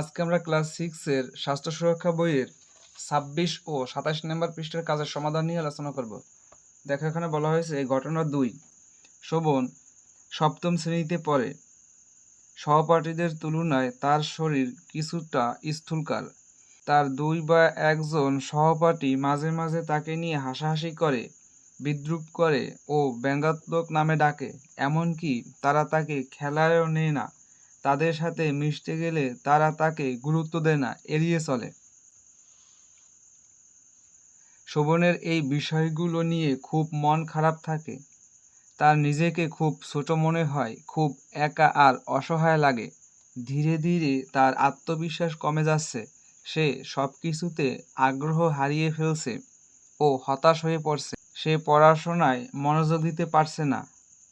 আজকে আমরা ক্লাস সিক্সের স্বাস্থ্য সুরক্ষা বইয়ের ছাব্বিশ ও সাতাশ নম্বর পৃষ্ঠের কাজের সমাধান নিয়ে আলোচনা করব। দেখো এখানে বলা হয়েছে এই ঘটনা দুই। শোভন সপ্তম শ্রেণীতে পড়ে। সহপাঠীদের তুলনায় তার শরীর কিছুটা স্থূলকার তার দুই বা একজন সহপাঠী মাঝে মাঝে তাকে নিয়ে হাসাহাসি করে, বিদ্রুপ করে ও ব্যঙ্গাত্মক নামে ডাকে। এমনকি তারা তাকে খেলায়ও নেয় না। তাদের সাথে মিশতে গেলে তারা তাকে গুরুত্ব দেয় না, এড়িয়ে চলে। শোভনের এই বিষয়গুলো নিয়ে খুব মন খারাপ থাকে। তার নিজেকে খুব ছোট মনে হয়, খুব একা আর অসহায় লাগে। ধীরে ধীরে তার আত্মবিশ্বাস কমে যাচ্ছে। সে সব কিছুতে আগ্রহ হারিয়ে ফেলছে ও হতাশ হয়ে পড়ছে। সে পড়াশোনায় মনোযোগ দিতে পারছে না।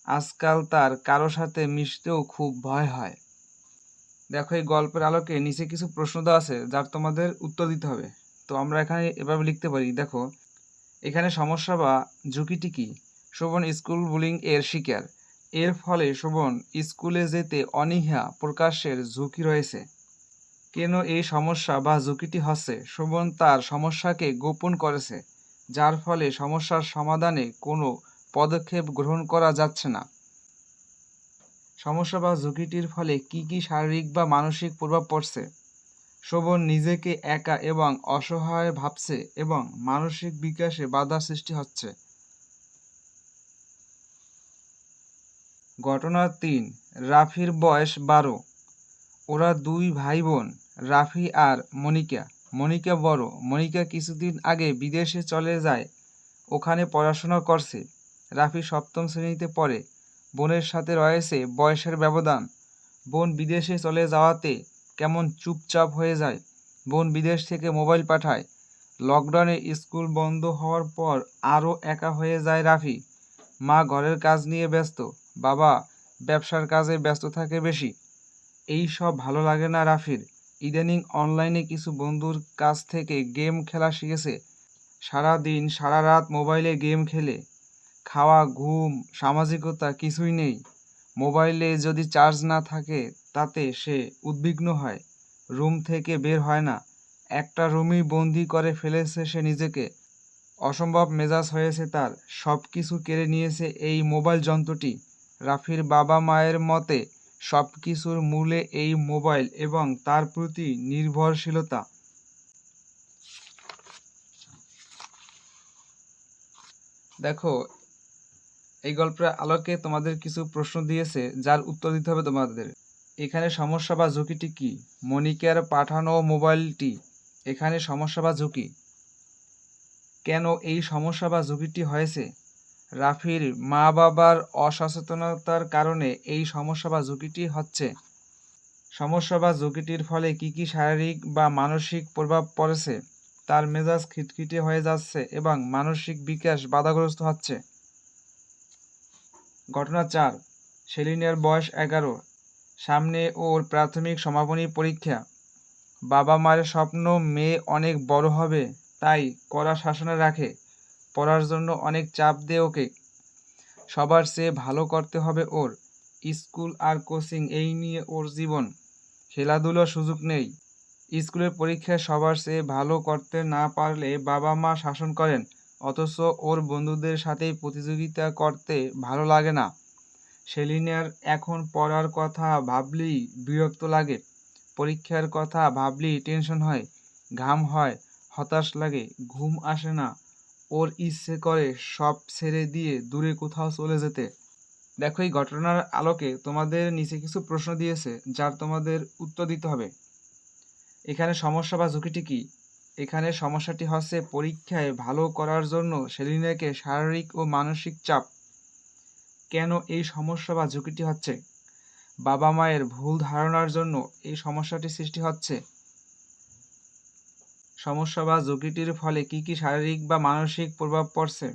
আজকাল তার কারও সাথে মিশতেও খুব ভয় হয়। দেখো, এই গল্পের আলোকে নিচে কিছু প্রশ্ন দেওয়া আছে, যার তোমাদের উত্তর দিতে হবে। তো আমরা এখানে এভাবে লিখতে পারি, দেখো, এখানে সমস্যা বা ঝুঁকিটি কী? শোভন স্কুল বুলিং এর শিকার। এর ফলে শোভন স্কুলে যেতে অনীহা প্রকাশের ঝুঁকি রয়েছে। কেন এই সমস্যা বা ঝুঁকিটি হচ্ছে? শোভন তার সমস্যাকে গোপন করেছে, যার ফলে সমস্যার সমাধানে কোনো পদক্ষেপ গ্রহণ করা যাচ্ছে না। সমস্যা বা ঝুঁকিটির ফলে কি কি শারীরিক বা মানসিক প্রভাব পড়ছে? শোভন নিজেকে একা এবং অসহায় ভাবছে এবং মানসিক বিকাশে বাধা সৃষ্টি হচ্ছে। ঘটনা তিন, রাফির বয়স বারো। ওরা দুই ভাই বোন রাফি আর মনিকা। মনিকা বড়। মনিকা কিছুদিন আগে বিদেশে চলে যায়। ওখানে পড়াশোনা করছে। রাফি সপ্তম শ্রেণীতে পড়ে। বোনের সাথে রয়েছে বয়সের ব্যবধান। বোন বিদেশে চলে যাওয়াতে কেমন চুপচাপ হয়ে যায়। বোন বিদেশ থেকে মোবাইল পাঠায়। লকডাউনে স্কুল বন্ধ হওয়ার পর আরও একা হয়ে যায় রাফি। মা ঘরের কাজ নিয়ে ব্যস্ত, বাবা ব্যবসার কাজে ব্যস্ত থাকে বেশি। এই সব ভালো লাগে না রাফির। ইদানিং অনলাইনে কিছু বন্ধুর কাছ থেকে গেম খেলা শিখেছে। সারা দিন সারা রাত মোবাইলে গেম খেলে। খাওয়া, ঘুম, সামাজিকতা কিছুই নেই। মোবাইলে যদি চার্জ না থাকে, তাতে সে উদ্বিগ্ন হয়। রুম থেকে বের হয় না। একটা রুমই বন্দি করে ফেলেছে সে নিজেকে। অসম্ভব মেজাজ হয়েছে তার। সব কিছু কেড়ে নিয়েছে এই মোবাইল যন্ত্রটি। রাফির বাবা মায়ের মতে সব কিছুর মূলে এই মোবাইল এবং তার প্রতি নির্ভরশীলতা। দেখো এই গল্পের আলোকে তোমাদের কিছু প্রশ্ন দিয়েছে, যার উত্তর দিতে হবে তোমাদের। এখানে সমস্যা বা ঝুঁকিটি কি? মনিকার পাঠানো মোবাইলটি এখানে সমস্যা বা ঝুঁকি? কেন এই সমস্যা বা ঝুঁকিটি হয়েছে? রাফির মা বাবার অসচেতনতার কারণে এই সমস্যা বা ঝুঁকিটি হচ্ছে। সমস্যা বা ঝুঁকিটির ফলে কি কি শারীরিক বা মানসিক প্রভাব পড়েছে? তার মেজাজ খিটখিটে হয়ে যাচ্ছে এবং মানসিক বিকাশ বাধাগ্রস্ত হচ্ছে। ঘটনা চার, সেলিনের বয়স এগারো। সামনে ওর প্রাথমিক সমাপনী পরীক্ষা। বাবা মায়ের স্বপ্ন, মেয়ে অনেক বড় হবে, তাই কড়া শাসনে রাখে। পড়ার জন্য অনেক চাপ দেয় ওকে। সবার চেয়ে ভালো করতে হবে ওর। স্কুল আর কোচিং এই নিয়ে ওর জীবন। খেলাধুলোর সুযোগ নেই। স্কুলের পরীক্ষায় সবার চেয়ে ভালো করতে না পারলে বাবা মা শাসন করেন। অথচ ওর বন্ধুদের সাথেই প্রতিযোগিতা করতে ভালো লাগে না। সেলিনার এখন পড়ার কথা ভাবলেই বিরক্ত লাগে, পরীক্ষার কথা ভাবলেই টেনশন হয়, ঘাম হয়, হতাশ লাগে, ঘুম আসে না। ওর ইচ্ছে করে সব ছেড়ে দিয়ে দূরে কোথাও চলে যেতে। দেখো, এই ঘটনার আলোকে তোমাদের নিচে কিছু প্রশ্ন দিয়েছে, যার তোমাদের উত্তর দিতে হবে। এখানে সমস্যা বা ঝুঁকিটি কি? এখানে সমস্যাটি হচ্ছে পরীক্ষায় ভালো করার জন্য সেলিনাকে শারীরিক ও মানসিক চাপ। কেন এই সমস্যা বা ঝুঁকিটি হচ্ছে? বাবা মায়ের ভুল ধারণার জন্য এই সমস্যাটি সৃষ্টি হচ্ছে। সমস্যা বা ঝুঁকিটির ফলে কি কি শারীরিক বা মানসিক প্রভাব পড়ছে?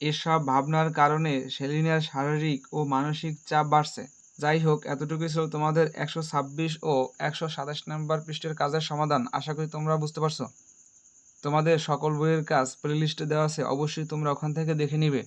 এসব ভাবনার কারণে সেলিনার শারীরিক ও মানসিক চাপ বাড়ছে। যাই হোক, এতটুকুই ছিল তোমাদের একশো ছাব্বিশ ও একশো সাতাশ নম্বর পৃষ্ঠের কাজের সমাধান। আশা করি তোমরা বুঝতে পারছ। তোমাদের সকল বইয়ের কাজ প্লেলিস্টে দেওয়া আছে। অবশ্যই তোমরা ওখান থেকে দেখে নিবে।